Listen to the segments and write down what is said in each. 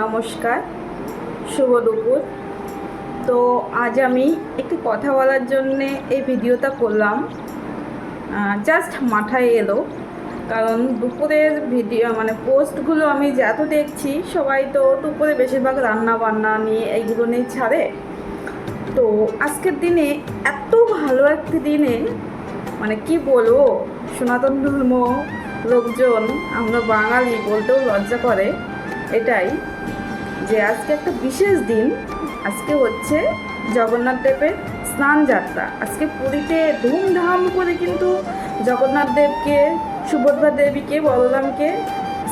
নমস্কার, শুভ দুপুর। তো আজ আমি একটি কথা বলার জন্যে এই ভিডিওটা করলাম। জাস্ট মাথায় এলো। কারণ দুপুরের ভিডিও মানে পোস্টগুলো আমি যত দেখছি, সবাই তো দুপুরে বেশিরভাগ রান্না বান্না নিয়ে এইগুলো নিয়ে ছাড়ে। তো আজকের দিনে এত ভালো একটি দিনে মানে কি বলব, সনাতন ধর্ম লোকজন, আমরা বাঙালি বলতেও লজ্জা করে। এটাই যে আজকে একটা বিশেষ দিন। আজকে হচ্ছে জগন্নাথ দেবের স্নান যাত্রা। আজকে পুরীতে ধুমধাম করে কিন্তু জগন্নাথ দেবকে, সুভদ্রা দেবীকে, বলরামকে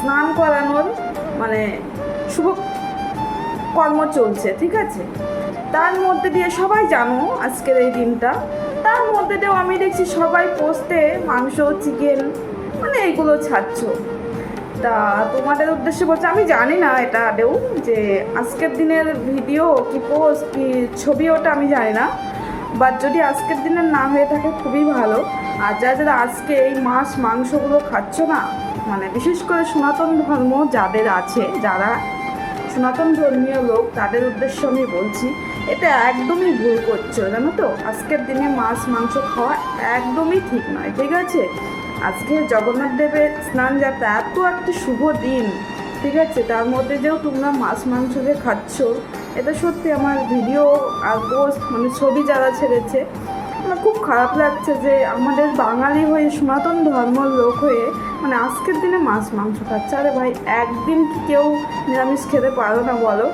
স্নান করানোর মানে শুভ কর্ম চলছে, ঠিক আছে? তার মধ্যে দিয়ে সবাই জানো আজকের এই দিনটা। তার মধ্যে দিয়েও আমি দেখছি সবাই পোস্টে মাংস, চিকেন মানে এইগুলো ছাড়ছ। তা তোমাদের উদ্দেশ্যে বলছে, আমি জানি না এটা আদেও যে আজকের দিনের ভিডিও কি পোস্ট কি ছবি ওটা আমি জানি না। বাট যদি আজকের দিনের না হয়ে থাকে, খুবই ভালো। আর যারা যারা আজকে এই মাছ, মাংসগুলো খাচ্ছ না মানে বিশেষ করে সনাতন ধর্ম যাদের আছে, যারা সনাতন ধর্মীয় লোক, তাদের উদ্দেশ্য আমি বলছি, এটা একদমই ভুল করছ, জানো তো? আজকের দিনে মাছ, মাংস খাওয়া একদমই ঠিক নয়, ঠিক আছে? আজকে জগন্নাথ দেবের স্নান যাত্রা, এত একটা শুভ দিন, ঠিক আছে? তার মধ্যে যেও তোমরা মাছ, মাংস যে খাচ্ছ, এটা সত্যি আমার ভিডিও, আর পোস্ট মানে ছবি যারা ছেড়েছে, আমার খুব খারাপ লাগছে যে আমাদের বাঙালি হয়ে, সনাতন ধর্মর লোক হয়ে মানে আজকের দিনে মাছ, মাংস খাচ্ছে। আরে ভাই, একদিন কি কেউ নিরামিষ খেতে পারো না, বলো?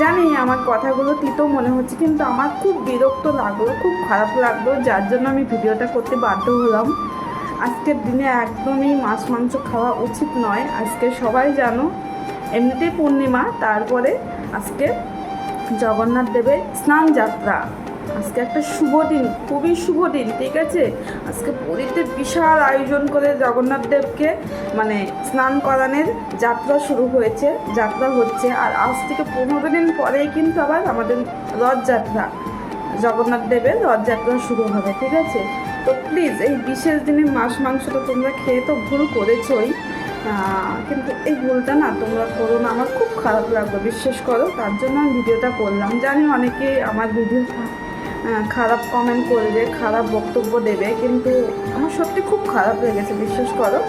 জানি আমার কথাগুলো তিতো মনে হচ্ছে, কিন্তু আমার খুব বিরক্ত লাগল, খুব খারাপ লাগল, যার জন্য আমি ভিডিওটা করতে বাধ্য হলাম। আজকের দিনে একদমই মাছ, মাংস খাওয়া উচিত নয়। আজকে সবাই জানো, এমনিতেই পূর্ণিমা, তারপরে আজকে জগন্নাথ দেবের স্নান যাত্রা আজকে একটা শুভ দিন, খুবই শুভ দিন, ঠিক আছে? আজকে পুরীতে বিশাল আয়োজন করে জগন্নাথ দেবকে মানে স্নান করানোর যাত্রা শুরু হয়েছে, যাত্রা হচ্ছে। আর আজ থেকে পনেরো দিন পরেই কিন্তু আবার আমাদের রথযাত্রা, জগন্নাথ দেবের রথযাত্রা শুরু হবে, ঠিক আছে? তো প্লিজ, এই বিশেষ দিনে মাছ মাংসটা তোমরা খেয়ে তো ভুল করেছই। কিন্তু এই ভুলটা না তোমরা করো না। আমার খুব খারাপ লাগল, বিশ্বাস করো। তার জন্য আমি ভিডিওটা করলাম। জানি অনেকে আমার ভিডিও খারাপ কমেন্ট করবে, খারাপ বক্তব্য দেবে, কিন্তু আমার সত্যি খুব খারাপ লেগেছে, বিশ্বাস করো।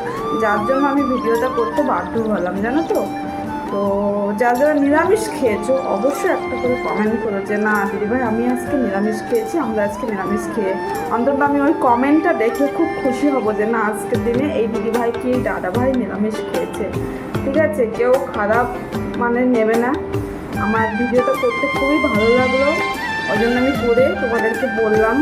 যার জন্য আমি ভিডিওটা করতে বাধ্য হলাম, জানো তো? তো যারা যারা নিরামিষ খেয়েছো, অবশ্যই একটা করে কমেন্ট করো যে, না, দিদিভাই, আমি আজকে নিরামিষ খেয়েছি, আমরা আজকে নিরামিষ খেয়ে অন্তত আমি ওই কমেন্টটা দেখে খুব খুশি হব যে, না, আজকের দিনে এই দিদিভাই কি দাদা ভাই নিরামিষ খেয়েছে। ঠিক আছে, কেউ খারাপ মানে নেবে না। আমার ভিডিওটা করতে খুবই ভালো লাগল। ওই জন্য আমি করে তোমাদেরকে বললাম।